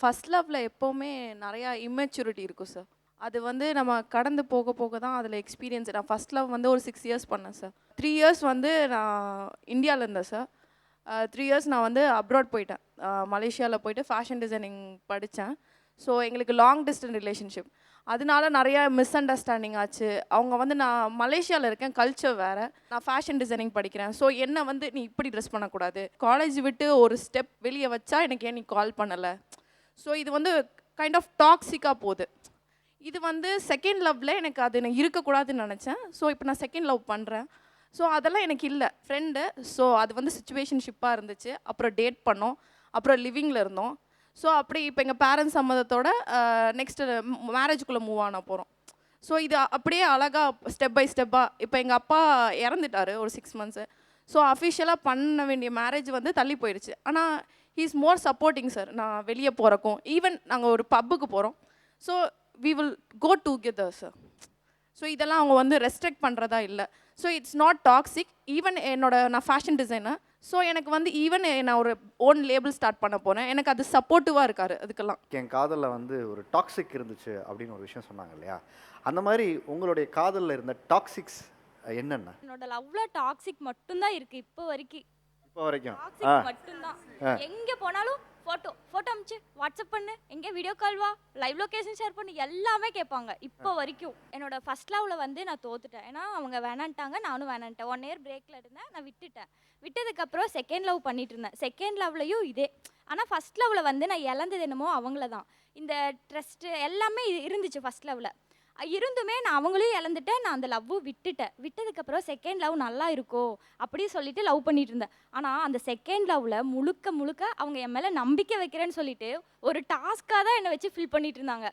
First லவ்ல எப்போவுமே நிறையா இம்மெச்சூரிட்டி இருக்கும் சார் அது வந்து நம்ம கடந்து போக போக தான் அதில் எக்ஸ்பீரியன்ஸ் நான் ஃபர்ஸ்ட் லவ் வந்து ஒரு சிக்ஸ் இயர்ஸ் பண்ணேன் சார் த்ரீ இயர்ஸ் வந்து நான் இந்தியாவில் இருந்தேன் சார் த்ரீ இயர்ஸ் நான் வந்து அப்ராட் போயிட்டேன். மலேசியாவில் போயிட்டு ஃபேஷன் டிசைனிங் படித்தேன் ஸோ எங்களுக்கு லாங் டிஸ்டன்ஸ் ரிலேஷன்ஷிப் அதனால நிறையா மிஸ் அண்டர்ஸ்டாண்டிங் ஆச்சு. அவங்க வந்து நான் மலேசியாவில் இருக்கேன் கல்ச்சர் வேறு. நான் ஃபேஷன் டிசைனிங் படிக்கிறேன். ஸோ என்ன வந்து நீ இப்படி ட்ரெஸ் பண்ணக்கூடாது. காலேஜ் விட்டு ஒரு ஸ்டெப் வெளியே வச்சா எனக்கு ஏன் நீ கால் பண்ணலை? ஸோ இது வந்து கைண்ட் ஆஃப் டாக்ஸிக்காக போகுது. இது வந்து செகண்ட் லவ்வில் எனக்கு அது எனக்கு இருக்கக்கூடாதுன்னு நினச்சேன். ஸோ இப்போ நான் செகண்ட் லவ் பண்ணுறேன் ஸோ அதெல்லாம் எனக்கு இல்லை. ஃப்ரெண்டு ஸோ அது வந்து சுச்சுவேஷன்ஷிப்பாக இருந்துச்சு. அப்புறம் டேட் பண்ணோம். அப்புறம் லிவிங்கில் இருந்தோம். ஸோ அப்படி இப்போ எங்கள் பேரண்ட்ஸ் சம்மதத்தோட நெக்ஸ்ட்டு மேரேஜுக்குள்ளே மூவ் ஆன போகிறோம் ஸோ இது அப்படியே அழகாக ஸ்டெப் பை ஸ்டெப்பாக இப்போ எங்கள் அப்பா இறந்துட்டாரு ஒரு சிக்ஸ் மந்த்ஸு ஸோ அஃபிஷியலாக பண்ண வேண்டிய மேரேஜ் வந்து தள்ளி போயிடுச்சு. ஆனால் ஹீஸ் மோர் சப்போர்ட்டிங் சார் நான் வெளியே போகிறக்கும் ஈவன் நாங்கள் ஒரு பப்புக்கு போகிறோம் so we will go together sir so இதெல்லாம் அவங்க வந்து ரெஸ்ட்ரிக்ட் பண்ணுறதா இல்லை. So it's not toxic even என்னோட நான் ஃபேஷன் டிசைனர் ஸோ எனக்கு வந்து ஈவன் நான் ஒரு ஓன் லேபிள் ஸ்டார்ட் பண்ண போகிறேன் எனக்கு அது சப்போர்ட்டிவாக இருக்காரு. அதுக்கெல்லாம். என் காதலில் வந்து ஒரு டாக்ஸிக் இருந்துச்சு அப்படின்னு ஒரு விஷயம் சொன்னாங்க இல்லையா? அந்த மாதிரி உங்களுடைய காதலில் இருந்த டாக்ஸிக்ஸ் என்னென்ன? என்னோட லவ்ல டாக்ஸிக் மட்டும்தான் இருக்கு இப்போ வரைக்கும். இப்போ வரைக்கும். மட்டும்தான். எங்க போனாலும் போட்டோ போட்டோ அமிச்சு வாட்ஸ்அப் பண்ணு எங்க வீடியோ கால் வா லைவ் லொகேஷன் ஷேர் பண்ணு எல்லாமே கேட்பாங்க. இப்போ வரைக்கும். என்னோட ஃபர்ஸ்ட் லவ்ல வந்து நான் தோத்துட்டேன். ஏன்னா அவங்க வேணான்ட்டாங்க நானும் வேணான்ட்டேன். ஒன் இயர் பிரேக்ல இருந்தேன் நான் விட்டுட்டேன். விட்டதுக்கப்புறம் செகண்ட் லவ் பண்ணிட்டு இருந்தேன். செகண்ட் லவ்லையும் இதே. ஆனால் ஃபர்ஸ்ட் லவ்ல வந்து நான் இழந்தது என்னமோ அவங்கள தான் இந்த ட்ரஸ்ட்டு எல்லாமே இருந்துச்சு ஃபர்ஸ்ட் லவ்ல இருந்துமே நான் அவங்களையும் இழந்துட்டேன் நான் அந்த லவ்வும் விட்டுட்டேன். விட்டதுக்கப்புறம் செகண்ட் லவ் நல்லா இருக்கோ அப்படின்னு சொல்லிட்டு லவ் பண்ணிட்டு இருந்தேன். ஆனால் அந்த செகண்ட் லவ்ல முழுக்க முழுக்க அவங்க என் மேலே நம்பிக்கை வைக்கிறேன்னு சொல்லிட்டு ஒரு டாஸ்க்காக தான் என்னை வச்சு ஃபில் பண்ணிட்டு இருந்தாங்க.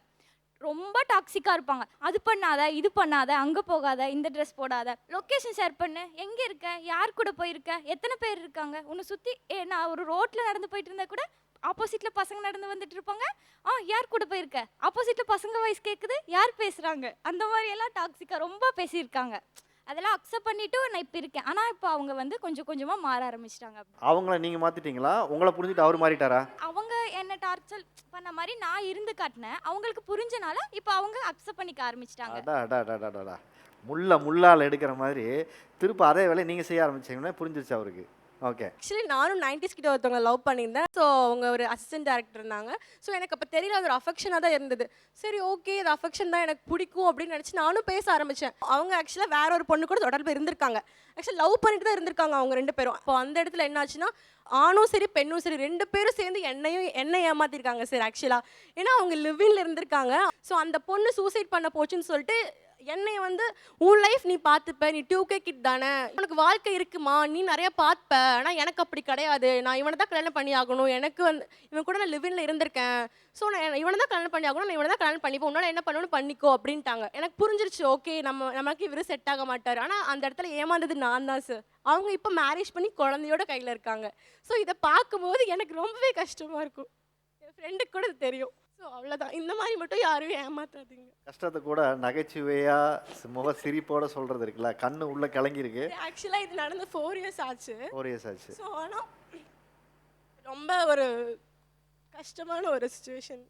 ரொம்ப டாக்ஸிக்காக இருப்பாங்க. அது பண்ணாத இது பண்ணாத அங்கே போகாத இந்த ட்ரெஸ் போடாத. லொக்கேஷன் ஷேர் பண்ணு. எங்கே இருக்க? யார் கூட போயிருக்க? எத்தனை பேர் இருக்காங்க? உன்னை சுற்றி நான் ஒரு ரோட்டில் நடந்து போயிட்டு இருந்தா கூட ஆப்போசிட்டில் பசங்க நடந்து வந்துட்டு இருப்பாங்க. ஆ யார் கூட போயிருக்க? ஆப்போசிட்டில் பசங்க வாய்ஸ் கேட்குது யார் பேசுகிறாங்க அந்த மாதிரி எல்லாம் டாக்ஸிக்காக ரொம்ப பேசியிருக்காங்க. அதெல்லாம் அக்செப்ட் பண்ணிட்டு நான் இப்போ இருக்கேன். ஆனால் இப்போ அவங்க வந்து கொஞ்சம் கொஞ்சமாக மாற ஆரம்பிச்சிட்டாங்க அவங்கள நீங்கள் மாற்றிட்டீங்களா உங்களை புரிஞ்சுட்டு அவர் மாறிட்டாரா? அவங்க என்ன டார்ச்சர் பண்ண மாதிரி நான் இருந்து காட்டினேன். அவங்களுக்கு புரிஞ்சனால இப்போ அவங்க அக்செப்ட் பண்ணிக்க ஆரம்பிச்சிட்டாங்க. முள்ள முள்ளால் எடுக்கிற மாதிரி திரும்ப அதே வேலையை நீங்கள் செய்ய ஆரம்பிச்சீங்கன்னா புரிஞ்சிருச்சு அவருக்கு. ஓகே ஆக்சுவலி நானும் நைன்டிஸ் கிட்ட ஒருத்தவங்க லவ் பண்ணியிருந்தேன். ஸோ அவங்க ஒரு அசிஸ்டன்ட் டேரக்டர் இருந்தாங்க. ஸோ எனக்கு அப்போ தெரியல அது ஒரு அஃபெக்ஷனாக தான் இருந்தது. சரி ஓகே இது அஃபெக்ஷன் தான் எனக்கு பிடிக்கும் அப்படின்னு நினச்சி நானும் பேச ஆரம்பித்தேன் அவங்க ஆக்சுவலாக வேற ஒரு பொண்ணு கூட தொடர்பு இருந்திருக்காங்க. ஆக்சுவலி லவ் பண்ணிட்டு தான் இருந்திருக்காங்க அவங்க ரெண்டு பேரும். இப்போ அந்த இடத்துல என்னாச்சுன்னா ஆணும் சரி பெண்ணும் சரி ரெண்டு பேரும் சேர்ந்து என்னையும் என்ன ஏமாத்திருக்காங்க சார் ஆக்சுவலாக ஏன்னா அவங்க லிவிங்ல இருந்திருக்காங்க. ஸோ அந்த பொண்ணு சூசைட் பண்ண போச்சுன்னு சொல்லிட்டு என்னை வந்து உன் லைஃப் நீ பார்த்துப்ப நீ டூ கே கிட் தானே. உனக்கு வாழ்க்கை இருக்குமா? நீ நிறைய பார்ப்ப. ஆனால் எனக்கு அப்படி கிடையாது. நான் இவனை தான் கல்யாணம் பண்ணி ஆகணும். எனக்கு வந்து இவன் கூட நான் லிவின்ல இருந்திருக்கேன். ஸோ நான் இவனை தான் கல்யாணம் பண்ணி ஆகணும். நான் இவனை தான் கல்யாணம் பண்ணிப்போம் உன்னால என்ன பண்ணணும் பண்ணிக்கோ அப்படின்ட்டாங்க. எனக்கு புரிஞ்சிருச்சு ஓகே நம்ம நமக்கு இவரு செட் ஆக மாட்டார். ஆனால் அந்த இடத்துல ஏமாந்தது நான் தான் சார் அவங்க இப்போ மேரேஜ் பண்ணி குழந்தையோட கையில் இருக்காங்க. ஸோ இதை பார்க்கும்போது எனக்கு ரொம்பவே கஷ்டமாக இருக்கும். என் ஃப்ரெண்டுக்கு கூட இது தெரியும். ஸோ அவ்வளோதான் இந்த மாதிரி மட்டும் யாரும் ஏமாத்தாதீங்க. கஷ்டத்தை கூட நகைச்சுவையாக முக சிரிப்போட சொல்கிறது இருக்குல்ல? கண்ணு உள்ள கலங்கியிருக்கு ஆக்சுவலாக இது நடந்து ஃபோர் இயர்ஸ் ஆச்சு. ஃபோர் இயர்ஸ் ஆச்சு. ஸோ ஆனால் ரொம்ப ஒரு கஷ்டமான ஒரு சுச்சுவேஷன்